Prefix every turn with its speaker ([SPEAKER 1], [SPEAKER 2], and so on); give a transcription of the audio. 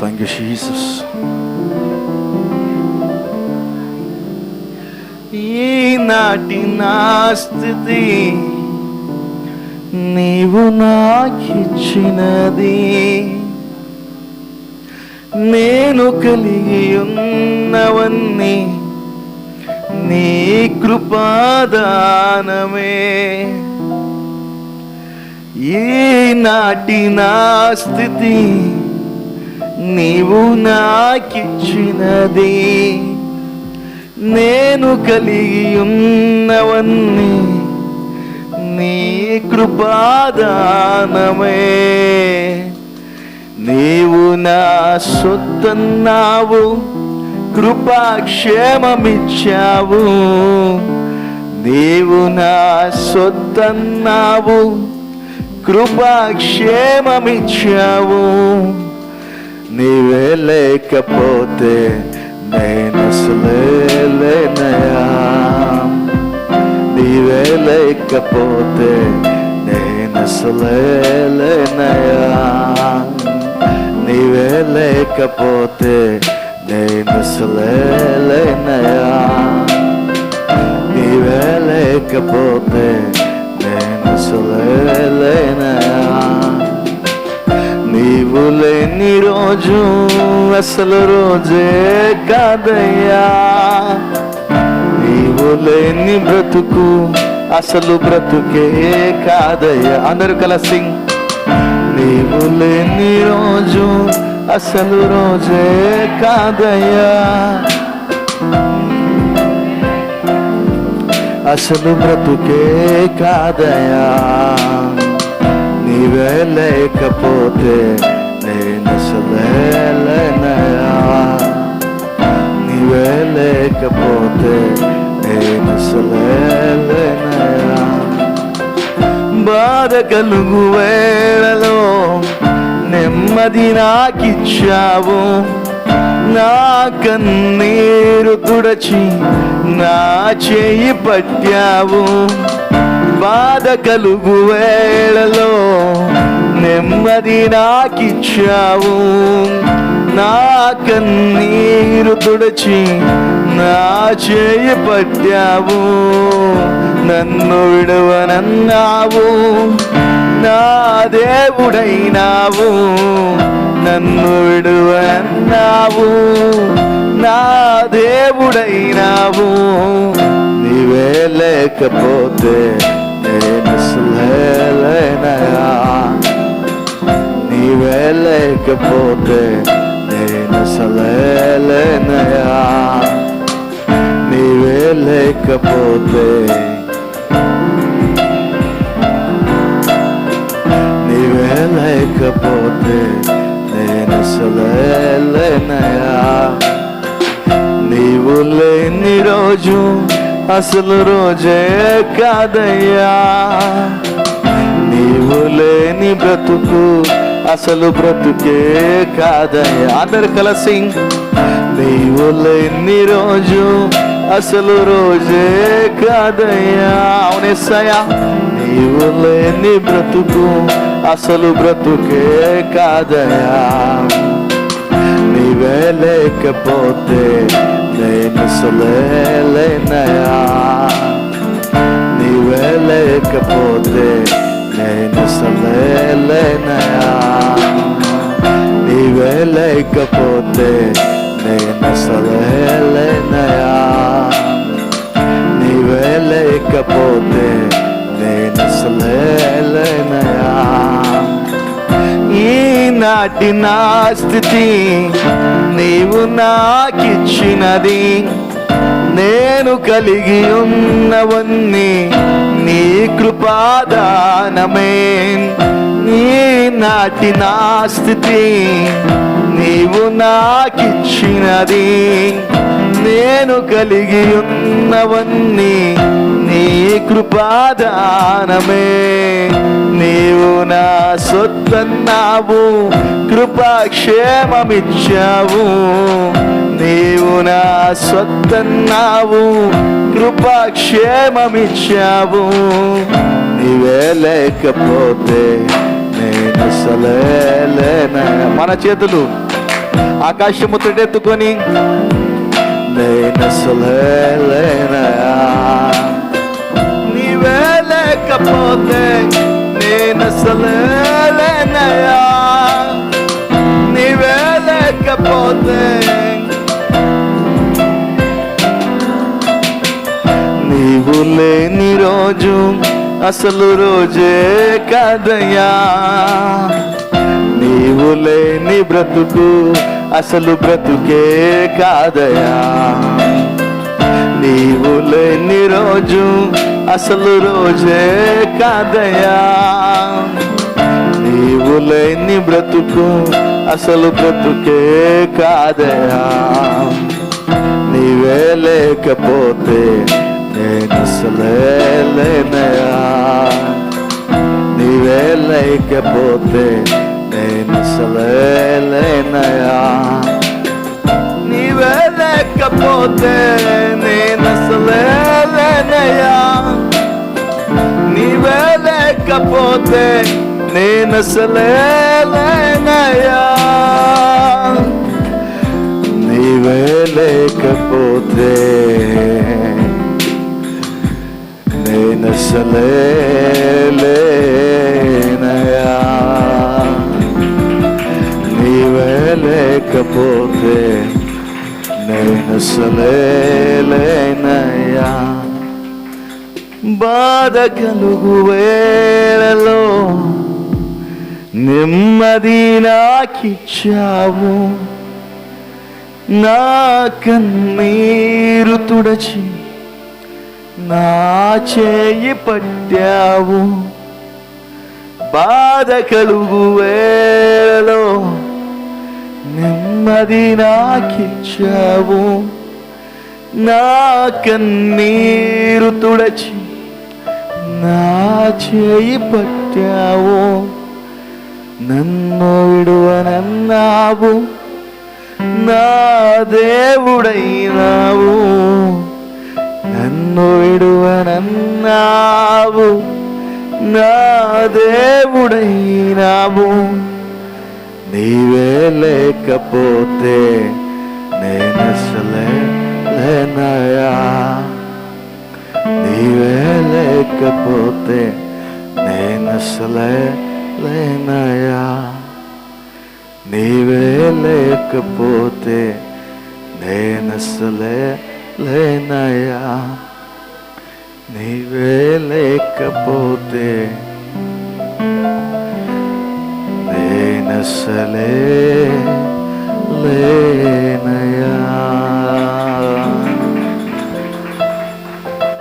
[SPEAKER 1] Thank you Jesus ఈనాటి నా స్థితి నీవు నాకిచ్చినది. నేను కలిగి ఉన్నవన్నీ నీ కృపాదానమే. ఈనాటి నా స్థితి నీవు నాకిచ్చినది నేను కలిగి ఉన్నవన్నీ నీ కృపాదానమే. నీవు నా సొత్తన్నావు కృపాక్షేమమిచ్చావు. నీవు నా సొత్తన్నావు కృపాక్షేమమిచ్చావు. నీవే లేకపోతే నేను అసలేనయా నీవే లేకపోతే నేను అసలేనయా నీవే లేకపోతే నేను అసలేనయా నీవే లేకపోతే నేను అసలేనయా నీవు లేని రోజు అసలు రోజే కాదయ్యా. నీవు లేని బ్రతుకు అసలు బ్రతుకే కాదయ్యా. అందరూ కలసింగ్ నీవు లేని రోజు అసలు రోజే కాదయ్యా. అసలు బ్రతుకే కాదయ్యా. నీవే లేకపోతే నేను అసలేనయా నీవే లేకపోతే నేను అసలేనయా బాధ కలుగు వేళలో నెమ్మది నాకిచ్చావు. నా కన్నీరు తుడచి నా చేయి పట్టావు. బాధ కలుగు వేళలో నెమ్మది నాకిచ్చావు. నా కన్నీరు తుడచి నా చేయి పట్టావు. నన్ను విడవనన్నావు. నా దేవుడైనావు. నన్ను విడువన్నావు నా దేవుడైనావు. నీవే లేకపోతే అసలేనయా నీవే లేకపోతే నేను అసలేనయా నీవే లేకపోతే నీవే లేకపోతే నేను అసలేనయా నీవు లేని రోజు అసలు రోజే కాదయ్యా. లేని బ్రతుకు అసలు బ్రతుకే కాదయ్యా. అందరు కలసి నీవు లేని రోజు అసలు రోజే కాదయ్యా. అవునేసయ్యా నీవు లేని బ్రతుకు అసలు బ్రతుకే కాదయ్యా. నీవే లేకపోతే నేను అసలేనయా నీవే లేకపోతే నేను నీవే లేకపోతే నేను నీవే లేకపోతే నేను అసలేనయా ఈనాటి నా స్థితి నీవు నాకిచ్చినది నేను కలిగి ఉన్నవన్నీ. నీ కృపాదానమే. నీ నాటి నా స్థితి నీవు నాకిచ్చినది. నేను కలిగి ఉన్నవన్నీ నీ కృపాదానమే. నీవు నా సొత్తన్నావు కృపాక్షేమమిచ్చావు. నీవు నా సొత్తన్నావు కృపాక్షేమమిచ్చావు. నీవే లేకపోతే నేను సలేలేనా మన చేతులు ఆకాశము తొడెత్తుకొని నేనసలేనయా నీవే లేకపోతే నేనసలేనయా నీవే లేకపోతే నీవు లేని రోజు అసలు రోజే కాదయ్యా. నీవు లేని బ్రతుకు అసలు బ్రతుకే కాదయా నీవు లేని రోజు అసలు రోజే కాదయా నీవు లేని బ్రతుకు అసలు బ్రతుకే కాదయా నీవే లేకపోతే నేను అసలే లేనయా నీవే లేకపోతే నేను అసలే లేనయా నీవే లేకపోతే నేను లేకపోతే నేను అసలే లేనయా నీవే లేకపోతే నేను బాధ కలుగు వేళలో నెమ్మది నాకిచ్చావు. నా కన్నీరు తుడచి నా చేయి పట్టావు. బాధ కలుగు వేళలో నెమ్మది నాకిచ్చావు. నా కన్నీరు తుడచి నా చేయి పట్టావు. నన్ను విడువనన్నావు. నా దేవుడైనావు. నన్ను విడువనన్నావు. నా దేవుడైనావు. నీవే లేకపోతే నేనసలే లేనయా నీవే లేకపోతే నేను అసలే లేనయా నీవే లేకపోతే నేను అసలే లేనయా నీవే లేకపోతే నేను అసలే లేనయా